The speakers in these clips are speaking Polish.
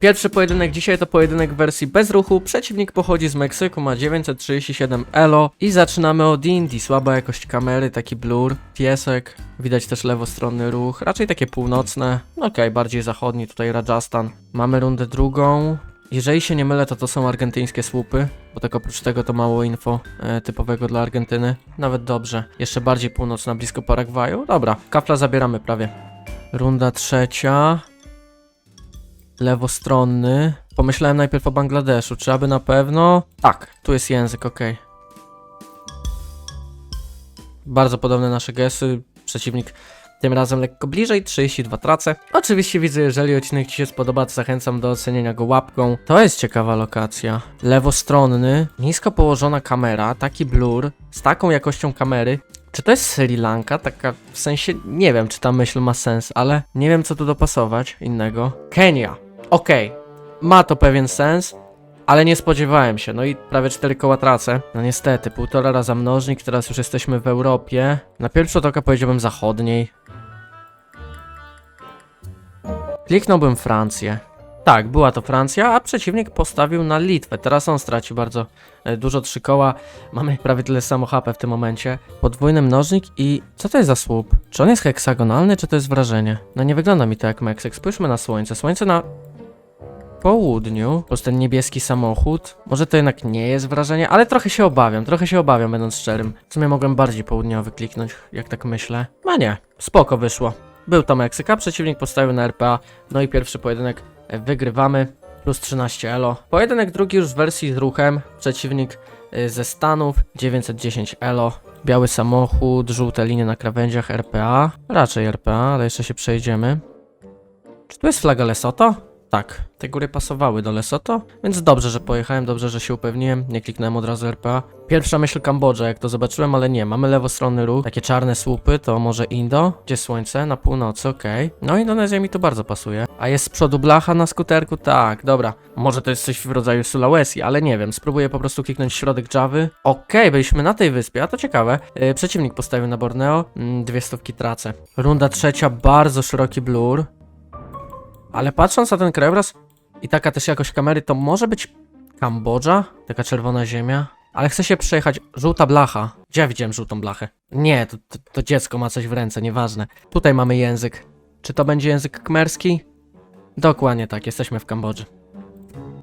Pierwszy pojedynek dzisiaj to pojedynek w wersji bez ruchu. Przeciwnik pochodzi z Meksyku, ma 937 elo i zaczynamy od Indii. Słaba jakość kamery, taki blur, piesek, widać też lewostronny ruch, raczej takie północne. Okej, bardziej zachodni, tutaj Rajasthan. Mamy rundę drugą. Jeżeli się nie mylę, to to są argentyńskie słupy, bo tak oprócz tego to mało info e, typowego dla Argentyny. Nawet dobrze. Jeszcze bardziej północna, blisko Paragwaju. Dobra, kafla zabieramy prawie. Runda trzecia. Lewostronny. Pomyślałem najpierw o Bangladeszu. Czy aby na pewno? Tak, tu jest język, okej. Bardzo podobne nasze gesty. Przeciwnik tym razem lekko bliżej, 32 trace. Oczywiście widzę, jeżeli odcinek Ci się spodoba, to zachęcam do ocenienia go łapką. To jest ciekawa lokacja. Lewostronny, nisko położona kamera, taki blur, z taką jakością kamery. Czy to jest Sri Lanka? Taka, w sensie, nie wiem, czy ta myśl ma sens, ale nie wiem, co tu dopasować innego. Kenia. Okej, ma to pewien sens, ale nie spodziewałem się. No i prawie 4 koła tracę. No niestety, półtora raza mnożnik, teraz już jesteśmy w Europie. Na pierwszy rzut oka powiedziałbym zachodniej. Kliknąłbym Francję. Tak, była to Francja, a przeciwnik postawił na Litwę. Teraz on straci bardzo e, dużo trzy koła. Mamy prawie tyle samo HP w tym momencie. Podwójny mnożnik i co to jest za słup? Czy on jest heksagonalny, czy to jest wrażenie? No nie wygląda mi to jak Meksyk. Spójrzmy na słońce. Słońce na południu, plus ten niebieski samochód. Może to jednak nie jest wrażenie, ale trochę się obawiam, trochę się obawiam, będąc szczerym. W sumie mogłem bardziej południowy kliknąć, jak tak myślę. No nie, spoko wyszło. Był to Meksyk, a przeciwnik postawił na RPA, no i pierwszy pojedynek wygrywamy, plus 13 elo. Pojedynek drugi już w wersji z ruchem, przeciwnik e, ze Stanów, 910 elo. Biały samochód, żółte linie na krawędziach RPA, raczej RPA, ale jeszcze się przejdziemy. Czy tu jest flaga Lesoto? Tak, te góry pasowały do Lesoto, więc dobrze, że pojechałem, dobrze, że się upewniłem, nie kliknąłem od razu RPA. Pierwsza myśl Kambodża, jak to zobaczyłem, ale nie, mamy lewostronny ruch, takie czarne słupy, to może Indo, gdzie słońce, na północy, okej. No Indonezja mi tu bardzo pasuje. A jest z przodu blacha na skuterku? Tak, dobra. Może to jest coś w rodzaju Sulawesi, ale nie wiem, spróbuję po prostu kliknąć środek Javy. Okej, byliśmy na tej wyspie, a to ciekawe. Yy, przeciwnik postawił na Borneo, mm, dwie stówki tracę. Runda trzecia, bardzo szeroki blur. Ale patrząc na ten krajobraz i taka też jakość kamery, to może być Kambodża? Taka czerwona ziemia? Ale chcę się przejechać. Żółta blacha. Gdzie ja widziałem żółtą blachę? Nie, to, to, to dziecko ma coś w ręce, nieważne. Tutaj mamy język. Czy to będzie język kmerski? Dokładnie tak, jesteśmy w Kambodży.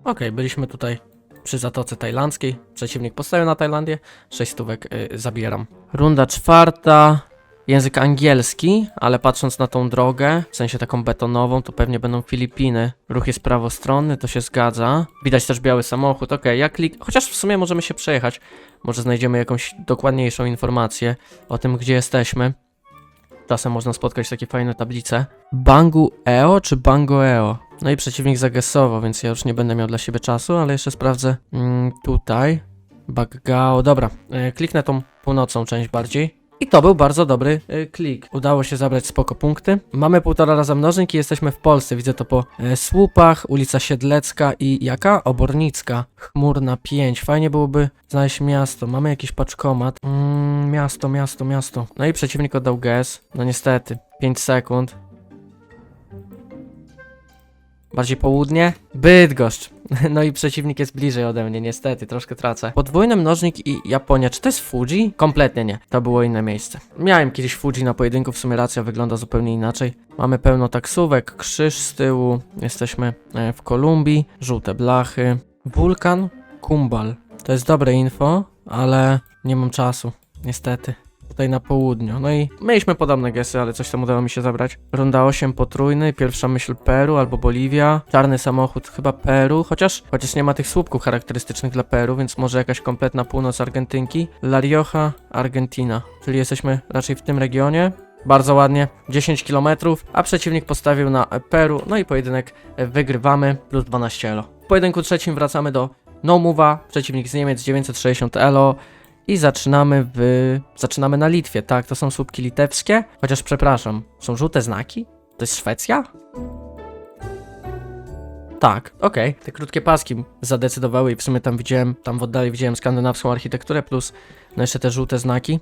Okej, byliśmy tutaj przy Zatoce Tajlandzkiej. Przeciwnik postawił na Tajlandię. 6 stówek y, zabieram. Runda czwarta. Język angielski, ale patrząc na tą drogę, w sensie taką betonową, to pewnie będą Filipiny. Ruch jest prawostronny, to się zgadza. Widać też biały samochód, okej, ja klik... Chociaż w sumie możemy się przejechać. Może znajdziemy jakąś dokładniejszą informację o tym, gdzie jesteśmy. Czasem można spotkać takie fajne tablice. Bangu EO czy Bango EO? No i przeciwnik zagesował, więc ja już nie będę miał dla siebie czasu, ale jeszcze sprawdzę mm, tutaj. Baggao, dobra, e, kliknę tą północną część bardziej. I to był bardzo dobry y, klik. Udało się zabrać spoko punkty. Mamy półtora raza mnożnik i jesteśmy w Polsce. Widzę to po y, słupach, ulica Siedlecka i jaka? Obornicka. Chmurna 5. Fajnie byłoby znaleźć miasto. Mamy jakiś paczkomat. Mm, miasto, miasto, miasto. No i przeciwnik oddał gest. No niestety. 5 sekund. Bardziej południe? Bydgoszcz. No i przeciwnik jest bliżej ode mnie, niestety, troszkę tracę. Podwójny mnożnik i Japonia. Czy to jest Fuji? Kompletnie nie. To było inne miejsce. Miałem kiedyś Fuji na pojedynku, w sumie racja wygląda zupełnie inaczej. Mamy pełno taksówek, krzyż z tyłu. Jesteśmy e, w Kolumbii. Żółte blachy. Wulkan Kumbal. To jest dobre info, ale nie mam czasu. Niestety tutaj na południu. No i mieliśmy podobne gesty, ale coś tam udało mi się zabrać. Runda 8 potrójny, pierwsza myśl Peru albo Boliwia. Czarny samochód chyba Peru, chociaż chociaż nie ma tych słupków charakterystycznych dla Peru, więc może jakaś kompletna północ Argentynki. La Rioja, Argentina. Czyli jesteśmy raczej w tym regionie. Bardzo ładnie, 10 km, a przeciwnik postawił na Peru, no i pojedynek wygrywamy, plus 12 elo. W pojedynku trzecim wracamy do No Move'a, przeciwnik z Niemiec 960 elo, i zaczynamy w... Zaczynamy na Litwie, tak, to są słupki litewskie. Chociaż przepraszam, są żółte znaki? To jest Szwecja? Tak, okej, te krótkie paski zadecydowały i w sumie tam widziałem, tam w oddali widziałem skandynawską architekturę plus no jeszcze te żółte znaki.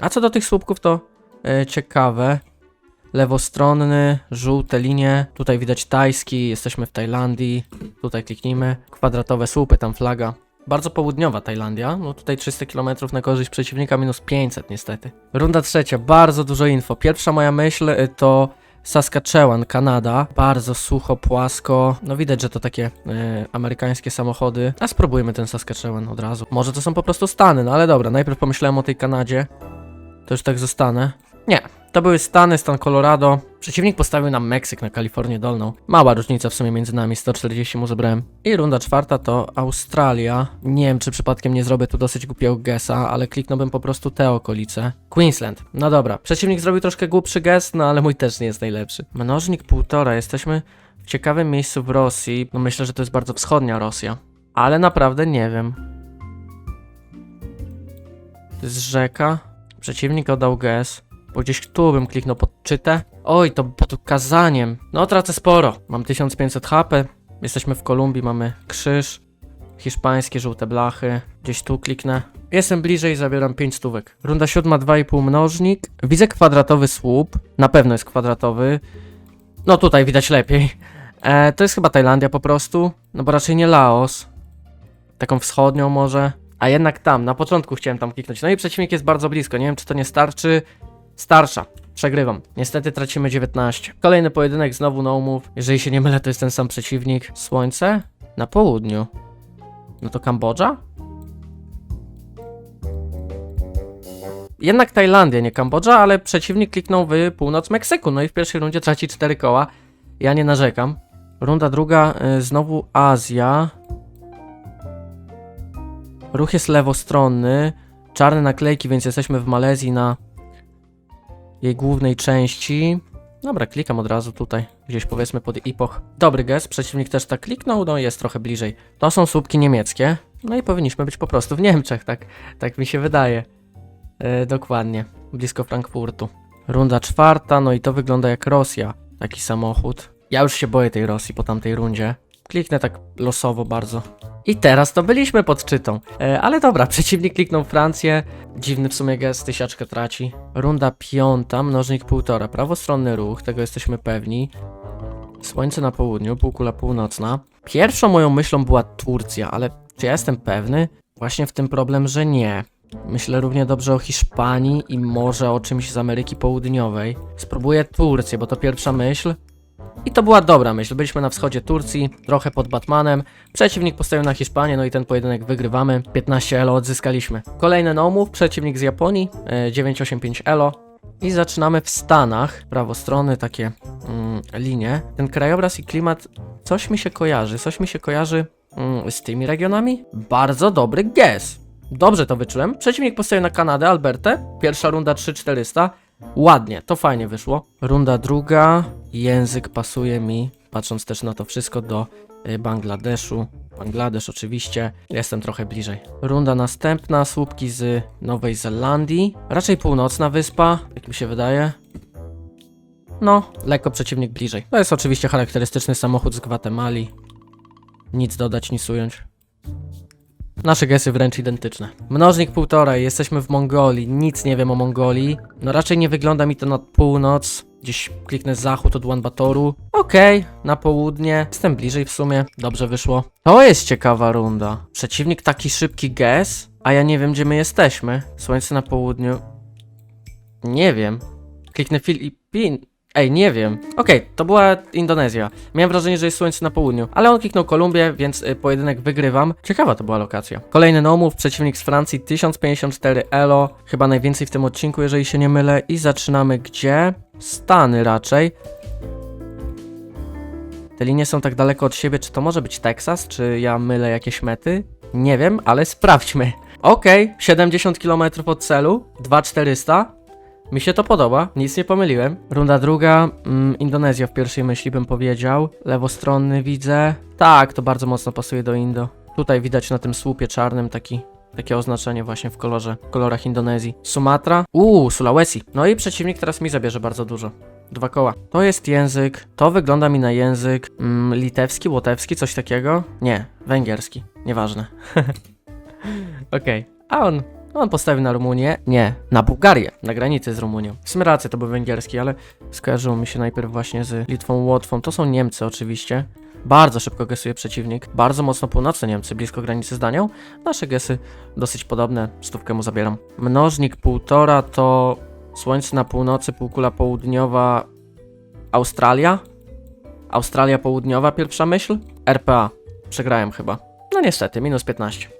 A co do tych słupków to e, ciekawe. lewostronny, żółte linie. Tutaj widać tajski, jesteśmy w Tajlandii. Tutaj kliknijmy. Kwadratowe słupy, tam flaga. Bardzo południowa Tajlandia. No tutaj 300 km na korzyść przeciwnika, minus 500 niestety. Runda trzecia, bardzo dużo info. Pierwsza moja myśl y, to Saskatchewan, Kanada. Bardzo sucho, płasko. No widać, że to takie y, amerykańskie samochody. A spróbujmy ten Saskatchewan od razu. Może to są po prostu Stany, no ale dobra. Najpierw pomyślałem o tej Kanadzie. To już tak zostanę. Nie, to były Stany, stan Colorado. Przeciwnik postawił nam Meksyk na Kalifornię Dolną. Mała różnica w sumie między nami, 140 mu zebrałem. I runda czwarta to Australia. Nie wiem, czy przypadkiem nie zrobię tu dosyć głupiego gesa, ale kliknąłbym po prostu te okolice. Queensland. No dobra, przeciwnik zrobił troszkę głupszy gest, no ale mój też nie jest najlepszy. Mnożnik półtora, jesteśmy w ciekawym miejscu w Rosji. No myślę, że to jest bardzo wschodnia Rosja. Ale naprawdę nie wiem. To jest rzeka. Przeciwnik oddał gest. Bo gdzieś tu bym kliknął pod czytę. Oj, to pod ukazaniem. No tracę sporo. Mam 1500 HP. Jesteśmy w Kolumbii, mamy krzyż. Hiszpańskie żółte blachy. Gdzieś tu kliknę. Jestem bliżej, zabieram 5 stówek. Runda siódma, 2,5 mnożnik. Widzę kwadratowy słup. Na pewno jest kwadratowy. No tutaj widać lepiej. E, to jest chyba Tajlandia po prostu. No bo raczej nie Laos. Taką wschodnią może. A jednak tam, na początku chciałem tam kliknąć. No i przeciwnik jest bardzo blisko. Nie wiem, czy to nie starczy. Starsza. Przegrywam. Niestety tracimy 19. Kolejny pojedynek, znowu no move. Jeżeli się nie mylę, to jest ten sam przeciwnik. Słońce? Na południu. No to Kambodża? Jednak Tajlandia, nie Kambodża, ale przeciwnik kliknął w północ Meksyku. No i w pierwszej rundzie traci 4 koła. Ja nie narzekam. Runda druga, y, znowu Azja. Ruch jest lewostronny. Czarne naklejki, więc jesteśmy w Malezji na jej głównej części. Dobra, klikam od razu tutaj, gdzieś powiedzmy pod epoch. Dobry gest, przeciwnik też tak kliknął, no jest trochę bliżej. To są słupki niemieckie, no i powinniśmy być po prostu w Niemczech, tak, tak mi się wydaje. E, dokładnie, blisko Frankfurtu. Runda czwarta, no i to wygląda jak Rosja, taki samochód. Ja już się boję tej Rosji po tamtej rundzie. Kliknę tak losowo bardzo. I teraz to byliśmy pod czytą. E, ale dobra, przeciwnik kliknął Francję. Dziwny w sumie gest, tysiaczkę traci. Runda piąta, mnożnik półtora. Prawostronny ruch, tego jesteśmy pewni. Słońce na południu, półkula północna. Pierwszą moją myślą była Turcja, ale czy ja jestem pewny? Właśnie w tym problem, że nie. Myślę równie dobrze o Hiszpanii i może o czymś z Ameryki Południowej. Spróbuję Turcję, bo to pierwsza myśl. I to była dobra myśl. Byliśmy na wschodzie Turcji, trochę pod Batmanem. Przeciwnik postawił na Hiszpanię, no i ten pojedynek wygrywamy. 15 elo odzyskaliśmy. Kolejny no-move, przeciwnik z Japonii, e, 985 elo. I zaczynamy w Stanach, prawostrony takie mm, linie. Ten krajobraz i klimat, coś mi się kojarzy, coś mi się kojarzy mm, z tymi regionami. Bardzo dobry guess. Dobrze to wyczułem. Przeciwnik postawił na Kanadę, Albertę. Pierwsza runda 3400. Ładnie, to fajnie wyszło. Runda druga. Język pasuje mi, patrząc też na to wszystko, do y, Bangladeszu. Bangladesz oczywiście, jestem trochę bliżej. Runda następna, słupki z Nowej Zelandii. Raczej północna wyspa, jak mi się wydaje. No, lekko przeciwnik bliżej. To jest oczywiście charakterystyczny samochód z Gwatemali. Nic dodać, nic ująć. Nasze gesy wręcz identyczne. Mnożnik półtora, jesteśmy w Mongolii, nic nie wiem o Mongolii. No raczej nie wygląda mi to na północ. Gdzieś kliknę zachód od Ulaanbatoru. Okej, na południe. Jestem bliżej w sumie. Dobrze wyszło. To jest ciekawa runda. Przeciwnik taki szybki gest, a ja nie wiem gdzie my jesteśmy. Słońce na południu. Nie wiem. Kliknę Filipin. Ej, nie wiem. Okej, to była Indonezja. Miałem wrażenie, że jest słońce na południu, ale on kliknął Kolumbię, więc y, pojedynek wygrywam. Ciekawa to była lokacja. Kolejny no-move, przeciwnik z Francji, 1054 elo. Chyba najwięcej w tym odcinku, jeżeli się nie mylę. I zaczynamy gdzie? Stany raczej. Te linie są tak daleko od siebie, czy to może być Teksas, czy ja mylę jakieś mety? Nie wiem, ale sprawdźmy. Okej, 70 km od celu, 2400. Mi się to podoba, nic nie pomyliłem. Runda druga, mm, Indonezja w pierwszej myśli bym powiedział. Lewostronny widzę. Tak, to bardzo mocno pasuje do Indo. Tutaj widać na tym słupie czarnym taki, takie oznaczenie właśnie w kolorze, w kolorach Indonezji. Sumatra. Uuu, Sulawesi. No i przeciwnik teraz mi zabierze bardzo dużo. Dwa koła. To jest język, to wygląda mi na język mm, litewski, łotewski, coś takiego. Nie, węgierski, nieważne. Okej, a on No on postawił na Rumunię, nie, na Bułgarię, na granicy z Rumunią. W sumie to był węgierski, ale skojarzyło mi się najpierw właśnie z Litwą, Łotwą. To są Niemcy oczywiście. Bardzo szybko gesuje przeciwnik, bardzo mocno północne Niemcy, blisko granicy z Danią. Nasze gesy dosyć podobne, stówkę mu zabieram. Mnożnik półtora to Słońce na północy, półkula południowa, Australia? Australia Południowa, pierwsza myśl? RPA. Przegrałem chyba. No niestety, minus 15.